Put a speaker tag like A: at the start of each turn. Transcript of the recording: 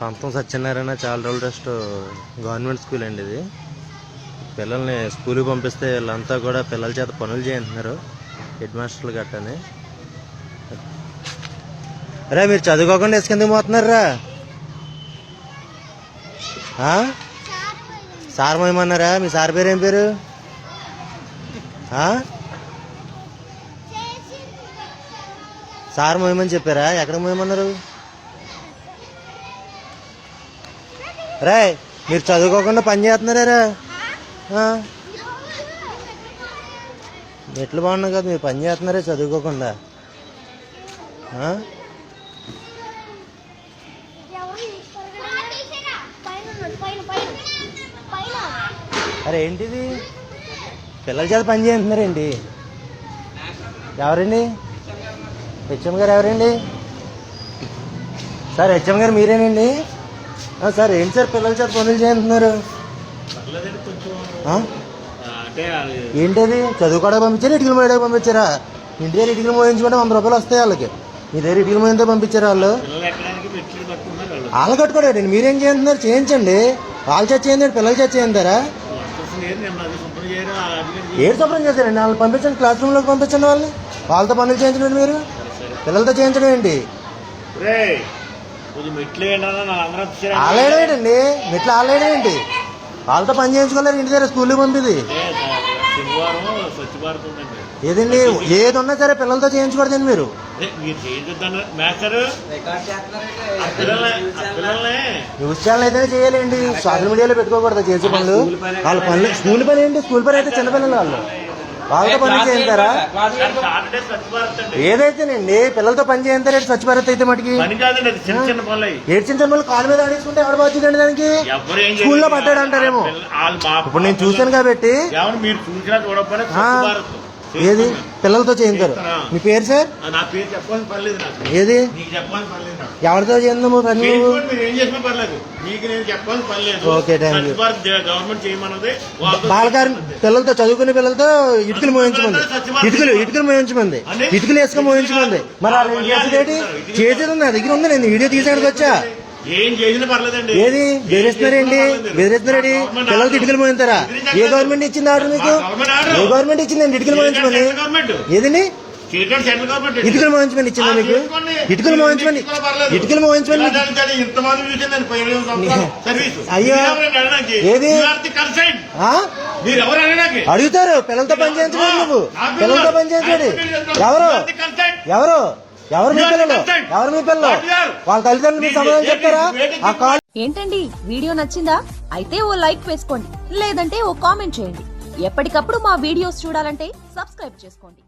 A: పంతం సత్యనారాయణ చాలా రోజులు రెస్ట్ గవర్నమెంట్ స్కూల్ అండి ఇది. పిల్లల్ని స్కూల్కి పంపిస్తే వీళ్ళంతా కూడా పిల్లల చేత పనులు చేయంటున్నారు. హెడ్ మాస్టర్లు గట్టని. రా మీరు చదువుకోకుండా ఇసుకెందుకు పోతున్నారా సార్ మోయమన్నారా మీ సార్ పేరు ఏం పేరు? సార్ మోయమని చెప్పారా? ఎక్కడ మోయమన్నారు? రే మీరు చదువుకోకుండా పని చేస్తున్నారా ఎట్లు బాగున్నావు కదా మీరు పని చేస్తున్నారే చదువుకోకుండా. అరే ఏంటిది? పిల్లల చేత పని చేస్తున్నారేంటి? ఎవరండి? హెచ్ఎం గారు ఎవరండి? సార్ హెచ్ఎం గారు మీరేనండి? సార్ ఏంటి సార్ పిల్లల చేత పనులు చేస్తున్నారు? ఏంటది? చదువుకోవడానికి పంపించారా? ఇటుకలు మోయడానికి పంపించారా? ఇంటి దగ్గర ఇటుకలు మోయించుకుంటే వంద రూపాయలు వస్తాయి వాళ్ళకి. మీ దగ్గర ఇటుకలు మోయంతో పంపించారు వాళ్ళు?
B: వాళ్ళు.
A: కట్టుకోడండి మీరేం చేస్తున్నారు? చేయించండి. వాళ్ళు చచ్చి చేయండి పిల్లలు చేయంతారా ఏడు శుభ్రం చేశారండి వాళ్ళని పంపించండి క్లాస్ రూమ్లోకి పంపించండి వాళ్ళని. వాళ్ళతో పనులు చేయించండి మీరు? పిల్లలతో చేయించడం ఏంటి? ఆలేడేంటండి మెట్లు ఆలేడేంటి వాళ్ళతో పని చేయించుకోలేరు ఇంటి దగ్గర స్కూల్కి పంపిది.
B: శనివారం స్వచ్ఛ భారత్ ఉందండి
A: ఏదండి ఏది ఉన్నా సరే పిల్లలతో చేయించకూడదండి మీరు.
B: అదే మీరు చేయించొద్దన్న మాస్టర్ ఆ పిల్లల్ని ఆ పిల్లల్ని.
A: న్యూస్ ఛానల్ అయితేనే చేయాలండి. సోషల్ మీడియాలో పెట్టుకోకూడదు చేసే పనులు. వాళ్ళ పనులు స్కూల్ పని ఏంటి? స్కూల్ పని అయితే చిన్నపిల్లలు వాళ్ళు. వాళ్ళతో పని చేయించారా
B: అండి.
A: ఏదైతేనండి పిల్లలతో పని చేయించారు స్వచ్ఛ భారత్ అయితే మటుకి?
B: అది చిన్న చిన్న
A: కాలు మీద ఆడేసుకుంటే ఎవడ బాధ్యతండి దానికి?
B: ఎవ్వరు ఏం
A: స్కూల్లో. పడ్డాడు అంటారేమో. ఇప్పుడు నేను చూశాను కాబట్టి. ఏది? పిల్లలతో చేయించారు. మీ పేరు సార్?
B: నా పేరు చెప్పాల్సిన పర్లేదు నాకు.
A: ఏది?
B: నీకు చెప్పాల్సిన పర్లేదు నాకు.
A: ఎవరితో చేద్దాము పని
B: మీరు ఏం చేసినా పర్లేదు. మీకు నేను చెప్పాల్సిన పని లేదు.
A: Okay, thank you.
B: Swachh Bharat government చేయమన్నది. వాళ్ళతో
A: బాలకారు పిల్లలతో చదువుకునే పిల్లలతో ఇటుకలు మోయించమంది. ఇటుకలు ఇటుకలు మోయించమంది. ఇటుకలు వేసుకొని మోయించమంది. మరి వాళ్ళు ఏం చేసేదేంటి చేసేది ఉంది. నా దగ్గర ఉంది. నేను వీడియో తీసానికి వచ్చా.
B: ఏం చేసినా పర్లేదండి.
A: ఏది? బెదిరిస్తున్నారేంటి బెదిరిస్తున్నారేంటి పిల్లలకి ఇటుకలు మోయించారా? ఏ గవర్నమెంట్ ఇచ్చింది ఆర్డర్ మీకు? ఏ గవర్నమెంట్ ఇచ్చింది ఇటుకలు మోయించమని? ఏదండి? ఇటుకలు మోయించమని ఇచ్చిందా మీకు? ఇటుకలు మోయించమని? ఇటుకలు మోయించమని?
B: సర్వీస్.
A: అయ్యో. ఏది? అడుగుతారు. పిల్లలతో పని చేయించడం నువ్వు. పిల్లలతో పని చేయించండి. ఎవరు? ఎవరు? ఎవరు మీ పిల్లలు? ఎవరు మీ పిల్లలు? వాళ్ళ తల్లిదండ్రులు సమాధానం చెప్తారా? ఆ కాల్
C: ఏంటండి? వీడియో నచ్చిందా? అయితే ఓ లైక్ వేసుకోండి. లేదంటే ఓ కామెంట్ చేయండి. ఎప్పటికప్పుడు మా వీడియోస్ చూడాలంటే సబ్స్క్రైబ్ చేసుకోండి.